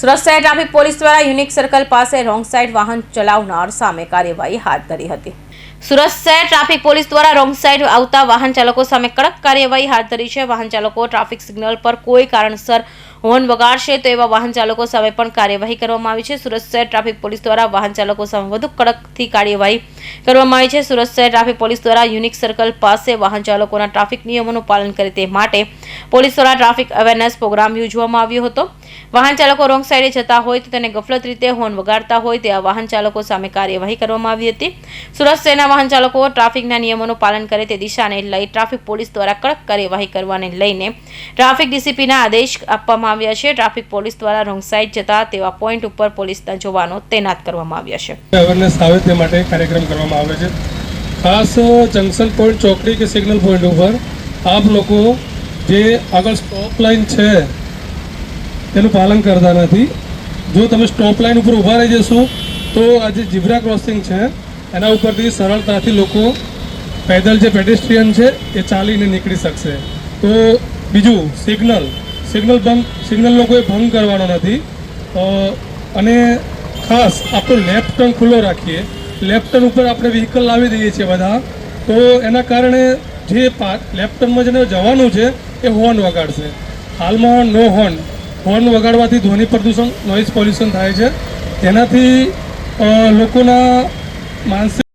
સુરત શહેર traffic police દ્વારા unique circle પાસે રોંગ સાઇડ વાહન ચલાવનાર સામે કાર્યવાહી હાથ ધરી હતી. સુરત શહેર ટ્રાફિક પોલીસ દ્વારા રોંગ સાઇડ આવતા વાહન ચાલકો સામે કડક કાર્યવાહી હાથ ધરી છે. વાહન ચાલકો ટ્રાફિક સિગ્નલ પર કોઈ કારણસર હોર્ન વગાડશે તો એવા વાહન ચાલકો સામે પણ કાર્યવાહી કરવામાં આવી છે. સુરત શહેર ટ્રાફિક પોલીસ દ્વારા વાહન ચાલકો સામે વધુ કડકથી કાર્યવાહી કરવામાં આવી છે. સુરત શહેર ટ્રાફિક પોલીસ દ્વારા યુનિક સર્કલ પાસે વાહન ચાલકોના ટ્રાફિક નિયમોનું પાલન કરે તે માટે પોલીસ દ્વારા ટ્રાફિક અવેરનેસ પ્રોગ્રામ યોજવામાં આવ્યો હતો. વાહન ચાલકો રોંગ સાઈડે જતા હોય તો તેને ગફલત રીતે હોર્ન વગાડતા હોય તેવા વાહન ચાલકો સામે કાર્યવાહી કરવામાં આવી હતી. સુરત શહેરના વાહન ચાલકો ટ્રાફિકના નિયમોનું પાલન કરે તે દિશાને લઈ ટ્રાફિક પોલીસ દ્વારા કડક કાર્યવાહી કરવાને લઈને ટ્રાફિક ડીસીપીના આદેશ આપવામાં આવ્યા છે. ટ્રાફિક પોલીસ દ્વારા રોંગ સાઈડ જતા તેવા પોઈન્ટ ઉપર પોલીસના જવાનો તૈનાત કરવામાં આવ્યા છે. ખાસ જંકશન પોઈન્ટ, ચોકડી કે સિગ્નલ પોઈન્ટ ઉપર આપ લોકો જે આગળ સ્ટોપ લાઇન છે તેનું પાલન કરતા નથી જો તમે સ્ટોપ લાઇન ઉપર ઊભા રહી જશો, તો આ જે જીબ્રા ક્રોસિંગ છે, એના ઉપરથી સરળતાથી લોકો પેદલ જે પેડેસ્ટ્રિયન છે, એ ચાલીને નીકળી શકશે. તો બીજું સિગ્નલ સિગ્નલ ભંગ સિગ્નલનો કોઈ ભંગ કરવાનો નથી. અને ખાસ, આપણો લેફ્ટ ટર્ન ખુલ્લો રાખીએ. લેફ્ટ ટર્ન ઉપર આપણે વ્હીકલ લાવી દઈએ છીએ બધા. તો એના કારણે જે લેફ્ટ ટર્નમાં જેને જવાનું છે, એ હોર્ન વગાડશે. હાલમાં નો હોર્ન હોર્ન વગાડવાથી ધ્વનિ પ્રદૂષણ નોઇઝ પોલ્યુશન થાય છે. તેનાથી લોકોના માનસિક